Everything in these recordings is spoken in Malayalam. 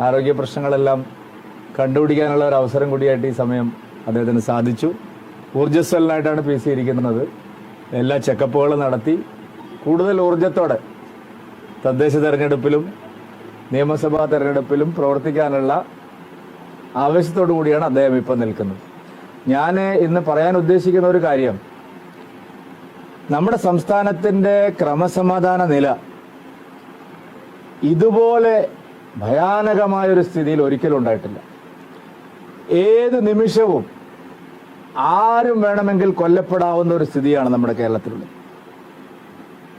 ആരോഗ്യ പ്രശ്നങ്ങളെല്ലാം കണ്ടുപിടിക്കാനുള്ള ഒരു അവസരം കൂടിയായിട്ട് ഈ സമയം അദ്ദേഹത്തിന് സാധിച്ചു. ഊർജസ്വലനായിട്ടാണ് പി സി ഇരിക്കുന്നത്. എല്ലാ ചെക്കപ്പുകളും നടത്തി കൂടുതൽ ഊർജത്തോടെ തദ്ദേശ തെരഞ്ഞെടുപ്പിലും നിയമസഭാ തെരഞ്ഞെടുപ്പിലും പ്രവർത്തിക്കാനുള്ള ആവേശത്തോടു കൂടിയാണ് അദ്ദേഹം ഇപ്പം നിൽക്കുന്നത്. ഞാൻ ഇന്ന് പറയാൻ ഉദ്ദേശിക്കുന്ന ഒരു കാര്യം നമ്മുടെ സംസ്ഥാനത്തിന്റെ ക്രമസമാധാന നില ഇതുപോലെ ഭയാനകമായ ഒരു സ്ഥിതിയിൽ ഒരിക്കലും ഉണ്ടായിട്ടില്ല. ഏത് നിമിഷവും ആരും വേണമെങ്കിൽ കൊല്ലപ്പെടാവുന്ന ഒരു സ്ഥിതിയാണ് നമ്മുടെ കേരളത്തിലുള്ളത്.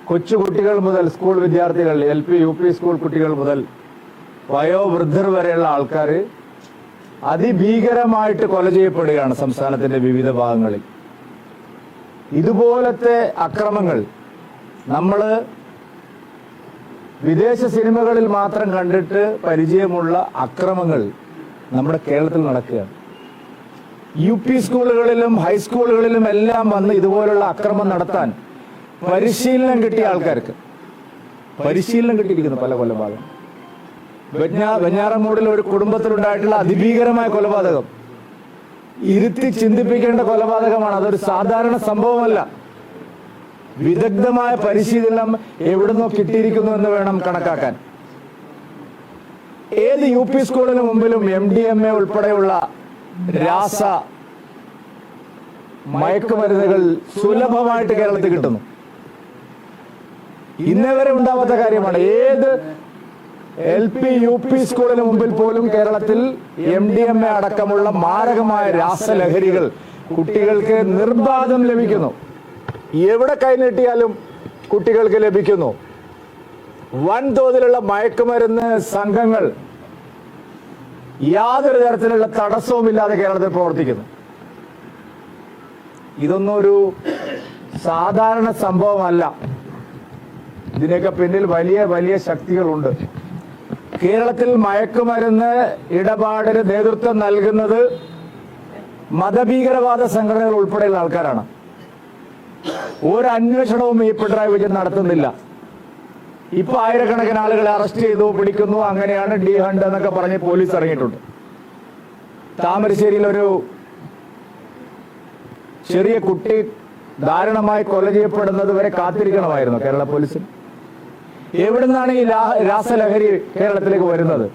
കൊച്ചുകുട്ടികൾ മുതൽ സ്കൂൾ വിദ്യാർത്ഥികൾ L P U P school കുട്ടികൾ മുതൽ വയോവൃദ്ധർ വരെയുള്ള ആൾക്കാർ അതിഭീകരമായിട്ട് കൊല ചെയ്യപ്പെടുകയാണ് സംസ്ഥാനത്തിന്റെ വിവിധ ഭാഗങ്ങളിൽ. ഇതുപോലത്തെ അക്രമങ്ങൾ നമ്മൾ വിദേശ സിനിമകളിൽ മാത്രം കണ്ടിട്ട് പരിചയമുള്ള അക്രമങ്ങൾ നമ്മുടെ കേരളത്തിൽ നടക്കുകയാണ്. യു പി സ്കൂളുകളിലും ഹൈസ്കൂളുകളിലും എല്ലാം വന്ന് ഇതുപോലുള്ള അക്രമം നടത്താൻ പരിശീലനം കിട്ടിയ ആൾക്കാർക്ക് പരിശീലനം കിട്ടിയിരിക്കുന്നു പല കൊലപാതകം. വെഞ്ഞാ വെഞ്ഞാറമൂടിൽ ഒരു കുടുംബത്തിലുണ്ടായിട്ടുള്ള അതിഭീകരമായ കൊലപാതകം. ഇരുത്തി ചിന്തിപ്പിക്കേണ്ട കൊലപാതകമാണ്. അതൊരു സാധാരണ സംഭവമല്ല. വിദഗ്ധമായ പരിശീലനം എവിടുന്നോ കിട്ടിയിരിക്കുന്നു എന്ന് വേണം കണക്കാക്കാൻ. ഏത് യു പി സ്കൂളിന് മുമ്പിലും എം ഡി എം എ ഉൾപ്പെടെയുള്ള രാസ മയക്കുമരുന്നുകൾ സുലഭമായിട്ട് കേരളത്തിൽ കിട്ടുന്നു. ഇന്നേ വരെ ഉണ്ടാവാത്ത കാര്യമാണ്. ഏത് എൽ പി യു പി സ്കൂളിന് മുമ്പിൽ പോലും കേരളത്തിൽ എം ഡി എം എ അടക്കമുള്ള മാരകമായ രാസലഹരികൾ കുട്ടികൾക്ക് നിർബാധം ലഭിക്കുന്നു. എവിടെ കൈനീട്ടിയാലും കുട്ടികൾക്ക് ലഭിക്കുന്നു. വൻതോതിലുള്ള മയക്കുമരുന്ന് സംഘങ്ങൾ യാതൊരു തരത്തിലുള്ള തടസ്സവുമില്ലാതെ കേരളത്തിൽ പ്രവർത്തിക്കുന്നു. ഇതൊന്നും ഒരു സാധാരണ സംഭവമല്ല. ഇതിനൊക്കെ പിന്നിൽ വലിയ വലിയ ശക്തികളുണ്ട്. കേരളത്തിൽ മയക്കുമരുന്ന് ഇടപാടിന് നേതൃത്വം നൽകുന്നത് മതഭീകരവാദ സംഘടനകൾ ഉൾപ്പെടെയുള്ള ആൾക്കാരാണ്. ഒരു അന്വേഷണവും ഈ പിണറായി വിജയൻ നടത്തുന്നില്ല. ഇപ്പൊ ആയിരക്കണക്കിന് ആളുകളെ അറസ്റ്റ് ചെയ്തു പിടിക്കുന്നു അങ്ങനെയാണ് ഡി ഹണ്ട് എന്നൊക്കെ പറഞ്ഞ് പോലീസ് ഇറങ്ങിയിട്ടുണ്ട്. താമരശ്ശേരിയിൽ ഒരു ചെറിയ കുട്ടി ദാരുണമായി കൊല ചെയ്യപ്പെടുന്നത് വരെ കാത്തിരിക്കണമായിരുന്നു കേരള പോലീസിന് എവിടുന്നാണ് ഈ രാസലഹരി കേരളത്തിലേക്ക് വരുന്നത്?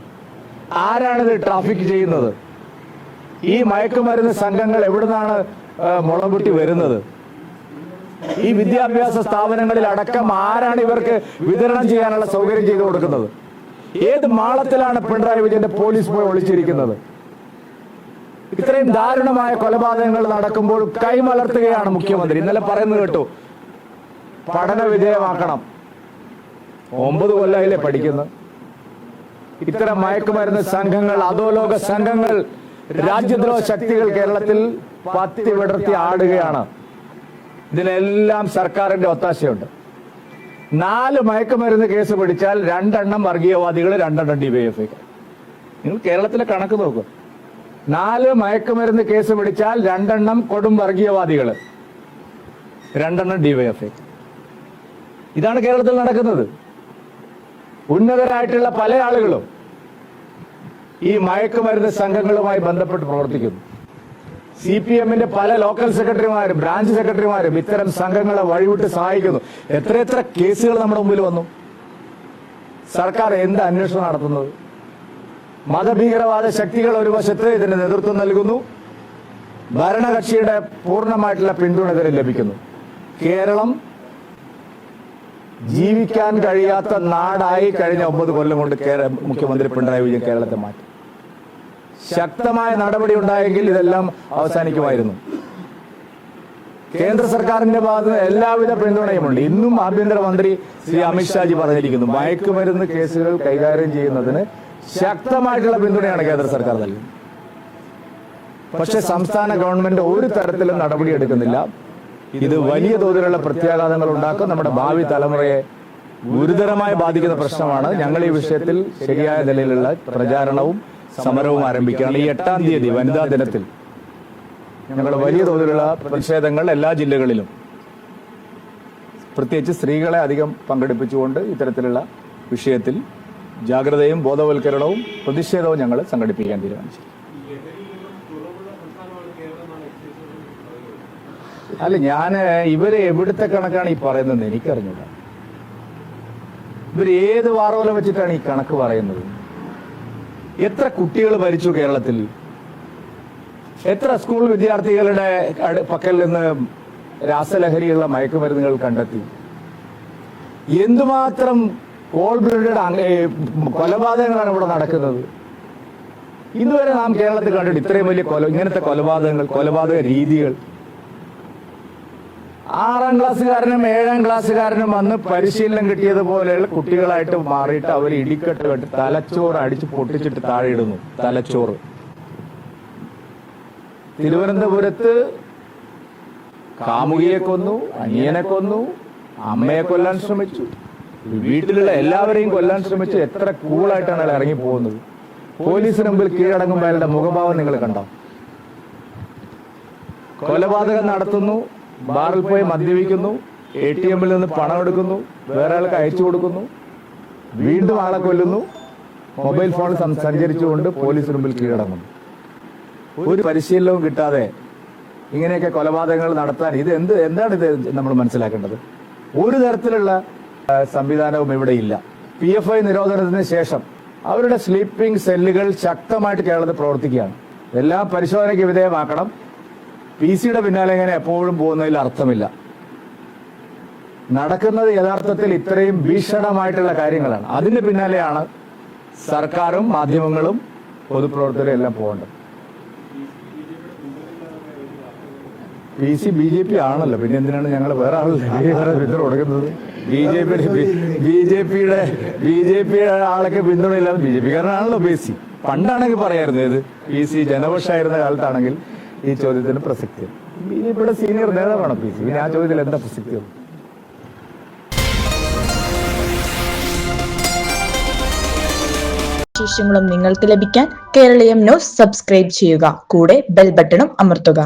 ആരാണ് ആരാണിത് ട്രാഫിക് ചെയ്യുന്നത്? ഈ മയക്കുമരുന്ന് സംഘങ്ങൾ എവിടുന്നാണ് മുളപൊട്ടി വരുന്നത്? ഈ വിദ്യാഭ്യാസ സ്ഥാപനങ്ങളിൽ അടക്കം ആരാണ് ഇവർക്ക് വിതരണം ചെയ്യാനുള്ള സൗകര്യം ചെയ്തു കൊടുക്കുന്നത്? ഏത് മാളത്തിലാണ് പിണറായി വിജയന്റെ പോലീസ് പോയി ഒളിച്ചിരിക്കുന്നത്? ഇത്രയും ദാരുണമായ കൊലപാതകങ്ങൾ നടക്കുമ്പോൾ കൈമലർത്തുകയാണ് മുഖ്യമന്ത്രി. ഇന്നലെ പറയുന്നത് കേട്ടു പഠന വിധേയമാക്കണം. ഒമ്പത് കൊല്ലമായില്ലേ പഠിക്കുന്നത് ഇത്തരം മയക്കുമരുന്ന് സംഘങ്ങൾ അധോലോക സംഘങ്ങൾ രാജ്യദ്രോഹ ശക്തികൾ കേരളത്തിൽ പത്തി വിടർത്തി ആടുകയാണ്. ഇതിനെല്ലാം സർക്കാരിന്റെ ഒത്താശയുണ്ട്. നാല് മയക്കുമരുന്ന് കേസ് പിടിച്ചാൽ രണ്ടെണ്ണം വർഗീയവാദികൾ രണ്ടെണ്ണം ഡിവൈഎഫ്ഐ നിങ്ങൾ കേരളത്തിലെ കണക്ക് നോക്കുക നാല് മയക്കുമരുന്ന് കേസ് പിടിച്ചാൽ രണ്ടെണ്ണം കൊടും വർഗീയവാദികൾ രണ്ടെണ്ണം ഡിവൈഎഫ്ഐ ഇതാണ് കേരളത്തിൽ നടക്കുന്നത്. ഉന്നതരായിട്ടുള്ള പല ആളുകളും ഈ മയക്കുമരുന്ന് സംഘങ്ങളുമായി ബന്ധപ്പെട്ട് പ്രവർത്തിക്കുന്നു. സി പി എമ്മിന്റെ പല ലോക്കൽ സെക്രട്ടറിമാരും ബ്രാഞ്ച് സെക്രട്ടറിമാരും ഇത്തരം സംഘങ്ങളെ വഴിവിട്ട് സഹായിക്കുന്നു. എത്രയെത്ര കേസുകൾ നമ്മുടെ മുമ്പിൽ വന്നു? സർക്കാർ എന്ത് അന്വേഷണം നടത്തുന്നത്? മതഭീകരവാദ ശക്തികൾ ഒരു വശത്ത് ഇതിന് നേതൃത്വം നൽകുന്നു. ഭരണകക്ഷിയുടെ പൂർണമായിട്ടുള്ള പിന്തുണ ഇതിന് ലഭിക്കുന്നു. കേരളം ജീവിക്കാൻ കഴിയാത്ത നാടായി കഴിഞ്ഞ ഒമ്പത് കൊല്ലം കൊണ്ട് മുഖ്യമന്ത്രി പിണറായി വിജയൻ കേരളത്തെ മാറ്റി. ശക്തമായ നടപടി ഉണ്ടായെങ്കിൽ ഇതെല്ലാം അവസാനിക്കുമായിരുന്നു. കേന്ദ്ര സർക്കാരിന്റെ ഭാഗത്ത് എല്ലാവിധ പിന്തുണയുമുണ്ട്. ഇന്നും ആഭ്യന്തരമന്ത്രി ശ്രീ അമിത്ഷാജി പറഞ്ഞിരിക്കുന്നു മയക്കുമരുന്ന് കേസുകൾ കൈകാര്യം ചെയ്യുന്നതിന് ശക്തമായിട്ടുള്ള പിന്തുണയാണ് കേന്ദ്ര സർക്കാർ നൽകുന്നത്. പക്ഷെ സംസ്ഥാന ഗവൺമെന്റ് ഒരു തരത്തിലും നടപടി എടുക്കുന്നില്ല. ഇത് വലിയ തോതിലുള്ള പ്രത്യാഘാതങ്ങൾ ഉണ്ടാക്കും. നമ്മുടെ ഭാവി തലമുറയെ ഗുരുതരമായി ബാധിക്കുന്ന പ്രശ്നമാണ്. ഞങ്ങൾ ഈ വിഷയത്തിൽ ശരിയായ നിലയിലുള്ള പ്രചാരണവും സമരവും ആരംഭിക്കുകയാണ്. ഈ എട്ടാം തീയതി വനിതാ ദിനത്തിൽ ഞങ്ങൾ വലിയ തോതിലുള്ള പ്രതിഷേധങ്ങൾ എല്ലാ ജില്ലകളിലും. പ്രത്യേകിച്ച് സ്ത്രീകളെ അധികം പങ്കെടുപ്പിച്ചുകൊണ്ട് ഇത്തരത്തിലുള്ള വിഷയത്തിൽ ജാഗ്രതയും ബോധവൽക്കരണവും പ്രതിഷേധവും ഞങ്ങൾ സംഘടിപ്പിക്കാൻ തീരുമാനിച്ചു. അല്ല ഞാൻ ഇവർ എവിടുത്തെ കണക്കാണ് ഈ പറയുന്നത് എനിക്കറിഞ്ഞൂടാ. ഇവർ ഏത് വാറോല വെച്ചിട്ടാണ് ഈ കണക്ക് പറയുന്നത്? എത്ര കുട്ടികൾ മരിച്ചു കേരളത്തിൽ? എത്ര സ്കൂൾ വിദ്യാർത്ഥികളുടെ പക്കൽ നിന്ന് രാസലഹരിയുള്ള മയക്കുമരുന്നുകൾ കണ്ടെത്തി? എന്തുമാത്രം കോൾ ബ്ലഡഡ് കൊലപാതകങ്ങളാണ് ഇവിടെ നടക്കുന്നത്? ഇതുവരെ നാം കേരളത്തിൽ കണ്ടിട്ട് ഇത്രയും വലിയ കൊല ഇങ്ങനത്തെ കൊലപാതകങ്ങൾ കൊലപാതക രീതികൾ ആറാം ക്ലാസ്സുകാരനും ഏഴാം ക്ലാസ്സുകാരനും വന്ന് പരിശീലനം കിട്ടിയതുപോലെയുള്ള കുട്ടികളായിട്ട് മാറിയിട്ട് അവർ ഇടിക്കെട്ട് കെട്ടി തലച്ചോറ് അടിച്ച് പൊട്ടിച്ചിട്ട് താഴെ ഇടുന്നു. തലച്ചോറ്. തിരുവനന്തപുരത്ത് കാമുകിയെ കൊന്നു അനിയനെ കൊന്നു അമ്മയെ കൊല്ലാൻ ശ്രമിച്ചു. വീട്ടിലുള്ള എല്ലാവരെയും കൊല്ലാൻ ശ്രമിച്ചു എത്ര കൂളായിട്ടാണ് അയാൾ ഇറങ്ങി പോകുന്നത്. പോലീസിന് മുമ്പിൽ കീഴടങ്ങുമ്പോൾ അയാളുടെ മുഖഭാവം നിങ്ങൾ കണ്ടോ? കൊലപാതകം നടത്തുന്നു. ബാറിൽ പോയി മദ്യപിക്കുന്നു എ ടി എമ്മിൽ നിന്ന് പണം എടുക്കുന്നു വേറെ ആൾക്ക് അയച്ചു കൊടുക്കുന്നു വീണ്ടും ആളെ കൊല്ലുന്നു. മൊബൈൽ ഫോൺ സഞ്ചരിച്ചുകൊണ്ട് പോലീസിന് മുമ്പിൽ കീഴടങ്ങുന്നു. ഒരു പരിശീലനവും കിട്ടാതെ ഇങ്ങനെയൊക്കെ കൊലപാതകങ്ങൾ നടത്താൻ ഇത് എന്ത് എന്താണ് ഇത് നമ്മൾ മനസ്സിലാക്കേണ്ടത്? ഒരു തരത്തിലുള്ള സംവിധാനവും ഇവിടെ ഇല്ല. പി എഫ് ഐ നിരോധനത്തിന് ശേഷം അവരുടെ സ്ലീപ്പിംഗ് സെല്ലുകൾ ശക്തമായിട്ട് കേരളത്തിൽ പ്രവർത്തിക്കുകയാണ്. എല്ലാം പരിശോധനയ്ക്ക് വിധേയമാക്കണം. പി സിയുടെ പിന്നാലെ ഇങ്ങനെ എപ്പോഴും പോകുന്നതിൽ അർത്ഥമില്ല. നടക്കുന്നത് യഥാർത്ഥത്തിൽ ഇത്രയും ഭീഷണമായിട്ടുള്ള കാര്യങ്ങളാണ്. അതിന് പിന്നാലെയാണ് സർക്കാരും മാധ്യമങ്ങളും പൊതുപ്രവർത്തകരും എല്ലാം പോകേണ്ടത്. P C B J P ആണല്ലോ. പിന്നെ എന്തിനാണ് ഞങ്ങൾ വേറെ ആളുകൾ പിന്തുണ കൊടുക്കുന്നത്? B J P B J പിയുടെ ബി ജെ പിയുടെ ആളൊക്കെ പിന്തുണയില്ലാതെ ബി ജെ പി കാരനാണല്ലോ പി സി. പണ്ടാണെങ്കിൽ പറയായിരുന്നു ഇത് പി സി ജനപക്ഷമായിരുന്ന കാലത്താണെങ്കിൽ ഈ ചോദ്യത്തിന് പ്രസക്തി. ഇവിടെ സീനിയർ നേതാവാണ് പി സി പിന്നെ ആ ചോദ്യത്തിൽ എന്താ പ്രസക്തി? വിശേഷങ്ങളും നിങ്ങൾക്ക് ലഭിക്കാൻ കേരളീയം ന്യൂസ് സബ്സ്ക്രൈബ് ചെയ്യുക. കൂടെ ബെൽ ബട്ടണും അമർത്തുക.